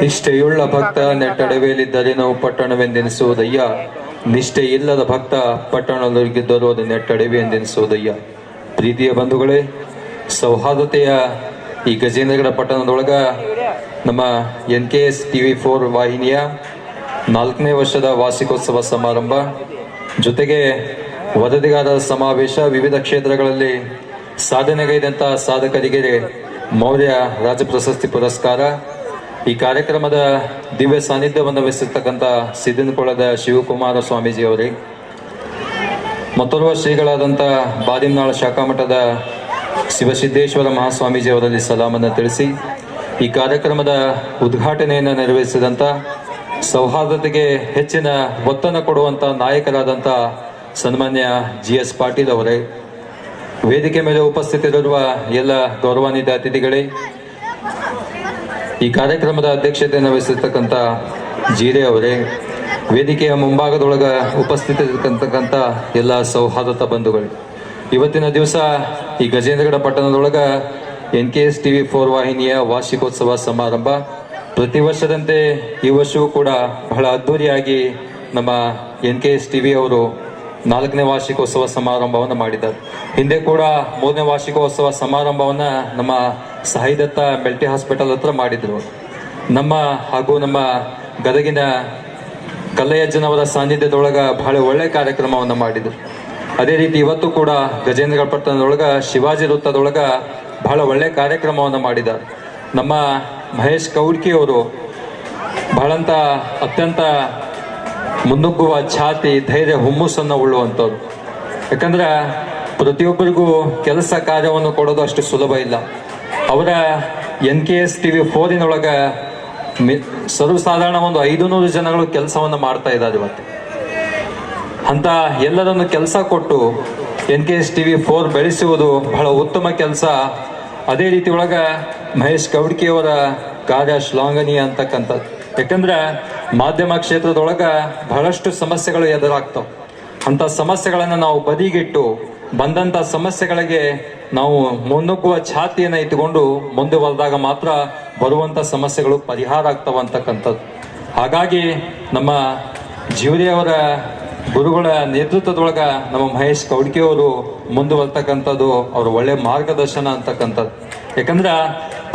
ನಿಷ್ಠೆಯುಳ್ಳ ಭಕ್ತ ನೆಟ್ಟಡವೆಯಲ್ಲಿದ್ದರೇನೋ ಪಟ್ಟಣವೆಂದೆನಿಸುವುದಯ್ಯ. ನಿಷ್ಠೆ ಇಲ್ಲದ ಭಕ್ತ ಪಟ್ಟಣದೊಳಗಿದ್ದರೂ ಅದು ನೆಟ್ಟಡವೆ ಎಂದೆನಿಸುವುದಯ್ಯ ಪ್ರೀತಿಯ ಬಂಧುಗಳೇ, ಸೌಹಾರ್ದತೆಯ ಈ ಗಜೇಂದ್ರಗಡ ಪಟ್ಟಣದೊಳಗ ನಮ್ಮ N K S T V four ವಾಹಿನಿಯ ನಾಲ್ಕನೇ ವರ್ಷದ ವಾರ್ಷಿಕೋತ್ಸವ ಸಮಾರಂಭ, ಜೊತೆಗೆ ವರದಿಗಾರರ ಸಮಾವೇಶ ವಿವಿಧ ಕ್ಷೇತ್ರಗಳಲ್ಲಿ ಸಾಧನೆಗೈದಂತಹ ಸಾಧಕರಿಗೆ ಮೌರ್ಯ ರಾಜ ಪ್ರಶಸ್ತಿ ಪುರಸ್ಕಾರ ಈ ಕಾರ್ಯಕ್ರಮದ ದಿವ್ಯ ಸಾನ್ನಿಧ್ಯವನ್ನು ವಹಿಸಿರ್ತಕ್ಕಂಥ ಸಿದ್ದನಕೊಳದ ಶಿವಕುಮಾರ ಸ್ವಾಮೀಜಿ ಅವರೇ ಮತ್ತೋರ್ವ ಶ್ರೀಗಳಾದಂಥ ಬಾದಿಮನಾಳ ಶಾಖಾ ಮಠದ ಶಿವಸಿದ್ದೇಶ್ವರ ಮಹಾಸ್ವಾಮೀಜಿ ಅವರಲ್ಲಿ ಸಲಾಮನ್ನು ತಿಳಿಸಿ, ಈ ಕಾರ್ಯಕ್ರಮದ ಉದ್ಘಾಟನೆಯನ್ನು ನೆರವೇರಿಸಿದಂಥ, ಸೌಹಾರ್ದತೆಗೆ ಹೆಚ್ಚಿನ ಒತ್ತನ್ನು ಕೊಡುವಂಥ ನಾಯಕರಾದಂಥ ಸನ್ಮಾನ್ಯ ಜಿ ಎಸ್ ಪಾಟೀಲ್ ಅವರೇ, ವೇದಿಕೆ ಮೇಲೆ ಉಪಸ್ಥಿತರಿರುವ ಎಲ್ಲ ಗೌರವಾನ್ವಿತ ಅತಿಥಿಗಳೇ ಈ ಕಾರ್ಯಕ್ರಮದ ಅಧ್ಯಕ್ಷತೆಯನ್ನು ವಹಿಸಿರ್ತಕ್ಕಂಥ ಜೀರೆ ಅವರೇ, ವೇದಿಕೆಯ ಮುಂಭಾಗದೊಳಗ ಉಪಸ್ಥಿತರಿರ್ತಕ್ಕಂಥ ಎಲ್ಲ ಸೌಹಾರ್ದ ಬಂಧುಗಳು. ಇವತ್ತಿನ ದಿವಸ ಈ Gajendragad ಪಟ್ಟಣದೊಳಗ N K S TV four ವಾಹಿನಿಯ ವಾರ್ಷಿಕೋತ್ಸವ ಸಮಾರಂಭ. ಪ್ರತಿ ವರ್ಷದಂತೆ ಈ ವರ್ಷವೂ ಕೂಡ ಬಹಳ ಅದ್ಧೂರಿಯಾಗಿ ನಮ್ಮ ಎನ್ ಕೆ ಎಸ್ ಟಿವಿ ಅವರು ನಾಲ್ಕನೇ ವಾರ್ಷಿಕೋತ್ಸವ ಸಮಾರಂಭವನ್ನು ಮಾಡಿದ್ದಾರೆ. ಹಿಂದೆ ಕೂಡ ಮೂರನೇ ವಾರ್ಷಿಕೋತ್ಸವ ಸಮಾರಂಭವನ್ನ ನಮ್ಮ ಸಾಯಿದತ್ತ ಮೆಲ್ಟಿ ಹಾಸ್ಪಿಟಲ್ ಹತ್ರ ಮಾಡಿದ್ರು. ನಮ್ಮ ಹಾಗೂ ನಮ್ಮ ಗದಗಿನ ಕಲ್ಲಯ್ಯಜ್ಜನವರ ಸಾನ್ನಿಧ್ಯದೊಳಗೆ ಬಹಳ ಒಳ್ಳೆ ಕಾರ್ಯಕ್ರಮವನ್ನು ಮಾಡಿದ್ರು. ಅದೇ ರೀತಿ ಇವತ್ತು ಕೂಡ ಗಜೇಂದ್ರಪಟ್ಟಣದೊಳಗೆ ಶಿವಾಜಿ ವೃತ್ತದೊಳಗೆ ಬಹಳ ಒಳ್ಳೆ ಕಾರ್ಯಕ್ರಮವನ್ನು ಮಾಡಿದ್ದಾರೆ. ನಮ್ಮ ಮಹೇಶ್ ಕೌಡ್ಕಿ ಅವರು ಬಹಳಂತ ಅತ್ಯಂತ ಮುನ್ನುಗ್ಗುವ ಛಾತಿ, ಧೈರ್ಯ, ಹುಮ್ಮಸ್ಸನ್ನು ಉಳ್ಳುವಂಥದ್ದು. ಯಾಕಂದ್ರೆ ಪ್ರತಿಯೊಬ್ಬರಿಗೂ ಕೆಲಸ ಕಾರ್ಯವನ್ನು ಕೊಡೋದು ಅಷ್ಟು ಸುಲಭ ಇಲ್ಲ. ಅವರ N K S T V ಫೋರಿನೊಳಗೆ ಮಿ, ಸರ್ವಸಾಧಾರಣ ಒಂದು ಐದು ನೂರು ಜನಗಳು ಕೆಲಸವನ್ನು ಮಾಡ್ತಾ ಇದ್ದಾರೆ ಇವತ್ತು. ಅಂತ ಎಲ್ಲರನ್ನು ಕೆಲಸ ಕೊಟ್ಟು N K S T V four ಬೆಳೆಸುವುದು ಬಹಳ ಉತ್ತಮ ಕೆಲಸ. ಅದೇ ರೀತಿ ಒಳಗ ಮಹೇಶ್ ಕೌಡ್ಕಿಯವರ ಕಾರ್ಯ ಶ್ಲಾಘನೀಯ ಅಂತಕ್ಕಂಥದ್ದು. ಯಾಕಂದ್ರೆ ಮಾಧ್ಯಮ ಕ್ಷೇತ್ರದೊಳಗ ಬಹಳಷ್ಟು ಸಮಸ್ಯೆಗಳು ಎದುರಾಗ್ತವೆ ಅಂತ ಸಮಸ್ಯೆಗಳನ್ನು ನಾವು ಬದಿಗಿಟ್ಟು, ಬಂದಂತ ಸಮಸ್ಯೆಗಳಿಗೆ ನಾವು ಮುನ್ನುಗ್ಗುವ ಛಾತಿಯನ್ನು ಇಟ್ಟುಕೊಂಡು ಮುಂದೆ ಬರೆದಾಗ ಮಾತ್ರ ಬರುವಂತ ಸಮಸ್ಯೆಗಳು ಪರಿಹಾರ ಆಗ್ತವೆ ಅಂತಕ್ಕಂಥದ್ದು. ಹಾಗಾಗಿ ನಮ್ಮ ಜೀವರಿಯವರ ಗುರುಗಳ ನೇತೃತ್ವದೊಳಗೆ ನಮ್ಮ ಮಹೇಶ್ ಕೌಡ್ಕಿಯವರು ಮುಂದುವರ್ತಕ್ಕಂಥದ್ದು ಅವರು ಒಳ್ಳೆ ಮಾರ್ಗದರ್ಶನ ಅಂತಕ್ಕಂಥದ್ದು. ಯಾಕಂದ್ರ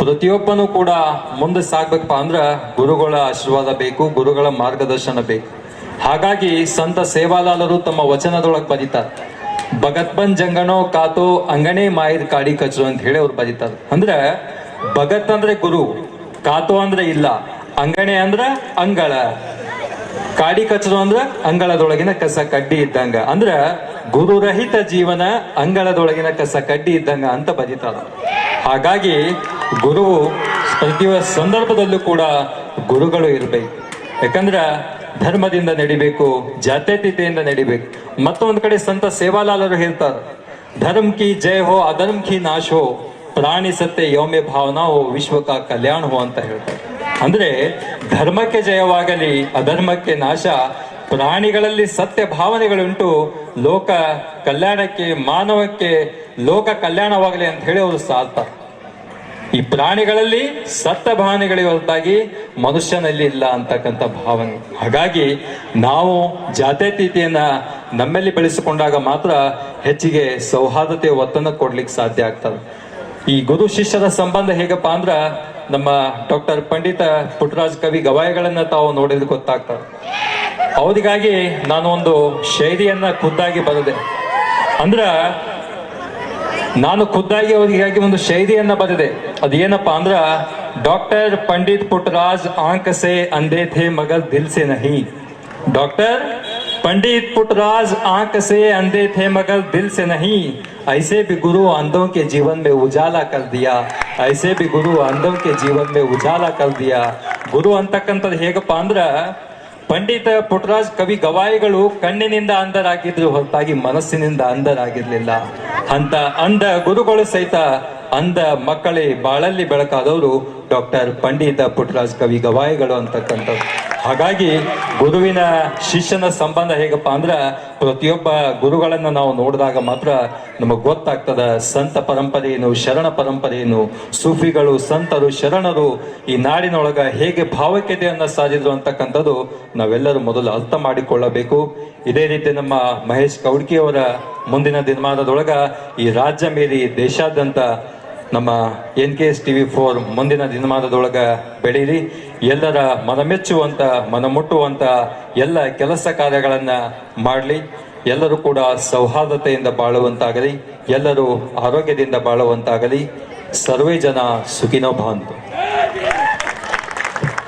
ಪ್ರತಿಯೊಬ್ಬನು ಕೂಡ ಮುಂದೆ ಸಾಗ್ಬೇಕಪ್ಪ ಅಂದ್ರ ಗುರುಗಳ ಆಶೀರ್ವಾದ ಬೇಕು, ಗುರುಗಳ ಮಾರ್ಗದರ್ಶನ ಬೇಕು. ಹಾಗಾಗಿ ಸಂತ ಸೇವಾಲಾಲರು ತಮ್ಮ ವಚನದೊಳಗೆ ಬರೀತಾರೆ. ಭಗತ್ ಬನ್ ಜಂಗಣೋ ಕಾತೋ ಅಂಗಣೆ ಮಾಯಿರ್ ಕಾಡಿ ಕಚ್ರು ಅಂತ ಹೇಳಿ ಅವ್ರು ಬರೀತಾರೆ. ಅಂದ್ರೆ ಭಗತ್ ಅಂದ್ರೆ ಗುರು, ಕಾತೋ ಅಂದ್ರೆ ಇಲ್ಲ, ಅಂಗಣೆ ಅಂದ್ರ ಅಂಗಳ, ಕಾಡಿ ಕಚ್ರು ಅಂದ್ರ ಅಂಗಳದೊಳಗಿನ ಕಸ ಕಡ್ಡಿ ಇದ್ದಂಗ. ಅಂದ್ರ ಗುರುರಹಿತ ಜೀವನ ಅಂಗಳದೊಳಗಿನ ಕಸ ಕಡ್ಡಿ ಇದ್ದಂಗ ಅಂತ ಬರೀತಾರ. ಹಾಗಾಗಿ ಗುರುವು ಪ್ರತಿ ಸಂದರ್ಭದಲ್ಲೂ ಕೂಡ ಗುರುಗಳು ಇರಬೇಕು. ಯಾಕಂದ್ರೆ ಧರ್ಮದಿಂದ ನಡಿಬೇಕು, ಜಾತ್ಯತೀತೆಯಿಂದ ನಡಿಬೇಕು. ಮತ್ತೊಂದು ಕಡೆ ಸಂತ ಸೇವಾಲಾಲರು ಹೇಳ್ತಾರೆ, ಧರ್ಮ ಕಿ ಜಯ ಹೋ, ಅಧರ್ಮ ಕಿ ನಾಶ ಹೋ, ಪ್ರಾಣಿ ಸತ್ಯ ಯೋಮ್ಯ ಭಾವನಾ ಹೋ, ವಿಶ್ವಕ ಕಲ್ಯಾಣ ಹೋ ಅಂತ ಹೇಳ್ತಾರೆ. ಅಂದ್ರೆ ಧರ್ಮಕ್ಕೆ ಜಯವಾಗಲಿ, ಅಧರ್ಮಕ್ಕೆ ನಾಶ ಪ್ರಾಣಿಗಳಲ್ಲಿ ಸತ್ಯ ಭಾವನೆಗಳುಂಟು, ಲೋಕ ಕಲ್ಯಾಣಕ್ಕೆ, ಮಾನವಕ್ಕೆ ಲೋಕ ಕಲ್ಯಾಣವಾಗಲಿ ಅಂತ ಹೇಳಿ ಅವರು ಸಾಲ್ತಾರೆ. ಈ ಪ್ರಾಣಿಗಳಲ್ಲಿ ಸತ್ತ ಭಾವನೆಗಳಿಗೆ ಹೊರತಾಗಿ ಮನುಷ್ಯನಲ್ಲಿ ಇಲ್ಲ ಅಂತಕ್ಕಂಥ ಭಾವನೆ. ಹಾಗಾಗಿ ನಾವು ಜಾತ್ಯತೀತಿಯನ್ನ ನಮ್ಮಲ್ಲಿ ಬೆಳೆಸಿಕೊಂಡಾಗ ಮಾತ್ರ ಹೆಚ್ಚಿಗೆ ಸೌಹಾರ್ದತೆ ಒತ್ತನ್ನು ಕೊಡ್ಲಿಕ್ಕೆ ಸಾಧ್ಯ ಆಗ್ತದೆ. ಈ ಗುರು ಶಿಷ್ಯರ ಸಂಬಂಧ ಹೇಗಪ್ಪ ಅಂದ್ರ ನಮ್ಮ ಡಾಕ್ಟರ್ ಪಂಡಿತ ಪುಟ್ಟರಾಜ್ ಕವಿ ಗವಾಯಿಗಳನ್ನ ತಾವು ನೋಡಿದ್ರೆ ಗೊತ್ತಾಗ್ತದೆ ಅವರಿಗಾಗಿ ನಾನು ಒಂದು ಶೈಲಿಯನ್ನ ಖುದ್ದಾಗಿ ಬರದೆ ಅಂದ್ರ ನಾನು ಖುದ್ದಾಗಿ ಅವರಿಗಾಗಿ ಒಂದು ಶೈಲಿಯನ್ನ ಬರೆದೆ ಅದೇನಪ್ಪ ಅಂದ್ರ ಡಾಕ್ಟರ್ ಪಂಡಿತ್ ಪುಟ್ಟರಾಜ್ ಆಂಕ್ ಸೆ ಅಂದೇ ಥೇ ಮಗಲ್ ದಿಲ್ ಸೆ ನಹಿ डॉक्टर पंडित पुटराज आंख से अंधे थे मगर दिल से नहीं ऐसे भी गुरु अंधों के जीवन में उजाला कर दिया ऐसे भी गुरु अंधों के जीवन में उजाला कर दिया ಗುರು ಅಂತಕ್ಕಂಥದ್ದು ಹೇಗಪ್ಪ ಅಂದ್ರ ಪಂಡಿತ ಪುಟ್ಟರಾಜ್ ಕವಿ ಗವಾಯಿಗಳು ಕಣ್ಣಿನಿಂದ ಅಂಧರಾಗಿದ್ರು ಹೊರತಾಗಿ ಮನಸ್ಸಿನಿಂದ ಅಂಧರಾಗಿರ್ಲಿಲ್ಲ ಅಂತ ಅಂಧ ಗುರುಗಳು ಸಹಿತ ಅಂದ ಮಕ್ಕಳೇ, ಬಾಳಲ್ಲಿ ಬೆಳಕಾದವರು ಡಾಕ್ಟರ್ ಪಂಡಿತ ಪುಟ್ರಾಜ್ ಕವಿ ಗವಾಯಿಗಳು ಅಂತಕ್ಕಂಥದ್ದು ಹಾಗಾಗಿ ಗುರುವಿನ ಶಿಷ್ಯನ ಸಂಬಂಧ ಹೇಗಪ್ಪ ಅಂದ್ರೆ, ಪ್ರತಿಯೊಬ್ಬ ಗುರುಗಳನ್ನು ನಾವು ನೋಡಿದಾಗ ಮಾತ್ರ ನಮಗೆ ಗೊತ್ತಾಗ್ತದ, ಸಂತ ಪರಂಪರೆ ಶರಣ ಪರಂಪರೆ ಸೂಫಿಗಳು, ಸಂತರು, ಶರಣರು ಈ ನಾಡಿನೊಳಗ ಹೇಗೆ ಭಾವೈಕ್ಯತೆಯನ್ನು ಸಾಧಿದ್ರು ಅಂತಕ್ಕಂಥದ್ದು ನಾವೆಲ್ಲರೂ ಮೊದಲು ಅರ್ಥ ಮಾಡಿಕೊಳ್ಳಬೇಕು. ಇದೇ ರೀತಿ ನಮ್ಮ ಮಹೇಶ್ ಕೌಡ್ಕಿಯವರ ಮುಂದಿನ ದಿನಮಾನದೊಳಗ ಈ ರಾಜ್ಯ ಮೀರಿ ದೇಶಾದ್ಯಂತ ನಮ್ಮ N K S T V four ಮುಂದಿನ ದಿನಮಾನದೊಳಗ ಬೆಳೀರಿ. ಎಲ್ಲರ ಮನಮೆಚ್ಚುವಂತ, ಮನಮುಟ್ಟುವಂತ ಎಲ್ಲ ಕೆಲಸ ಕಾರ್ಯಗಳನ್ನ ಮಾಡಲಿ. ಎಲ್ಲರೂ ಕೂಡ ಸೌಹಾರ್ದತೆಯಿಂದ ಬಾಳುವಂತಾಗಲಿ. ಎಲ್ಲರೂ ಆರೋಗ್ಯದಿಂದ ಬಾಳುವಂತಾಗಲಿ. ಸರ್ವೇ ಜನ ಸುಖಿನೋ ಭಾಂತು